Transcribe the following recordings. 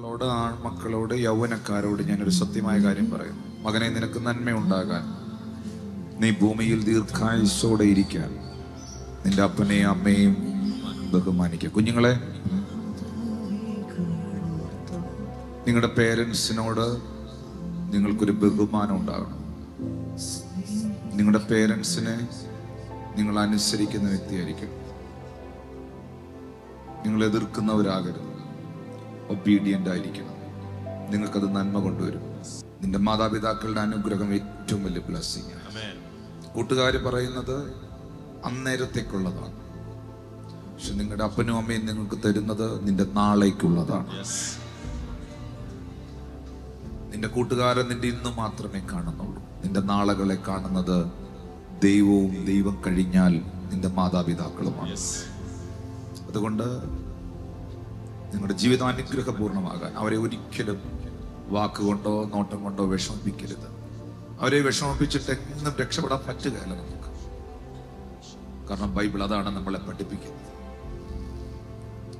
മക്കളോട് ആൺമക്കളോട് യൗവനക്കാരോട് ഞാനൊരു സത്യമായ കാര്യം പറയുന്നു. മകനെ നിനക്ക് നന്മയുണ്ടാകാൻ. നീ ഭൂമിയിൽ ദീർഘായുസോടെ ഇരിക്കാൻ. നിന്റെ അപ്പനെയും അമ്മയും ബഹുമാനിക്കുക കുഞ്ഞുങ്ങളെ നിങ്ങളുടെ പേരൻസിനോട് നിങ്ങൾക്കൊരു ബഹുമാനം ഉണ്ടാകണം. നിങ്ങളുടെ പേരൻസിനെ നിങ്ങൾ അനുസരിക്കുന്ന വ്യക്തിയായിരിക്കും നിങ്ങൾ എതിർക്കുന്നവരാകരുത്. ഒബീഡിയന്റ് ആയിരിക്കണം. നിങ്ങൾക്കത് നന്മ കൊണ്ടുവരും. നിന്റെ മാതാപിതാക്കളുടെ അനുഗ്രഹം ഏറ്റവും വലിയ ബ്ലസ്സിങ് കൂട്ടുകാർ പറയുന്നത് അന്നേരത്തേക്കുള്ളതാണ്. പക്ഷെ നിങ്ങളുടെ അപ്പനും അമ്മയും നിങ്ങൾക്ക് തരുന്നത് നിന്റെ നാളേക്കുള്ളതാണ്. നിന്റെ കൂട്ടുകാരൻ നിന്റെ ഇന്ന് മാത്രമേ കാണുന്നുള്ളൂ. നിന്റെ നാളുകളെ കാണുന്നത് ദൈവവും ദൈവം കഴിഞ്ഞാൽ നിന്റെ മാതാപിതാക്കളുമാണ്. അതുകൊണ്ട് നിങ്ങളുടെ ജീവിതം അനുഗ്രഹപൂർണമാകാൻ അവരെ ഒരിക്കലും വാക്കുകൊണ്ടോ നോട്ടം കൊണ്ടോ വിഷമിപ്പിക്കരുത്. അവരെ വിഷമിപ്പിച്ചിട്ട് എങ്ങും രക്ഷപ്പെടാൻ പറ്റുകയല്ല നമുക്ക്. കാരണം ബൈബിൾ അതാണ് നമ്മളെ പഠിപ്പിക്കുന്നത്.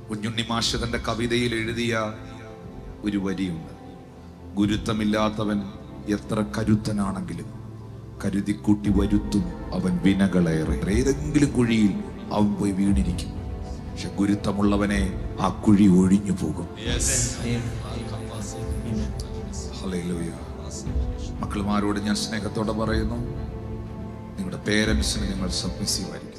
കുഞ്ഞുണ്ണി മാഷ് തന്റെ കവിതയിൽ എഴുതിയ ഒരു വരിയുണ്ട്. ഗുരുത്വമില്ലാത്തവൻ എത്ര കരുത്തനാണെങ്കിലും കരുതിക്കൂട്ടി വരുത്തും അവൻ വിനകളേറെ. ഏതെങ്കിലും കുഴിയിൽ അവൻ പോയി വീണിരിക്കും. പക്ഷെ ഗുരുത്വമുള്ളവനെ ആ കുഴി ഒഴിഞ്ഞു പോകും. മക്കളുമാരോട് ഞാൻ സ്നേഹത്തോടെ പറയുന്നു. നിങ്ങളുടെ പേരൻസിന് നിങ്ങൾ സബ്മിസീവ് ആയിരിക്കും.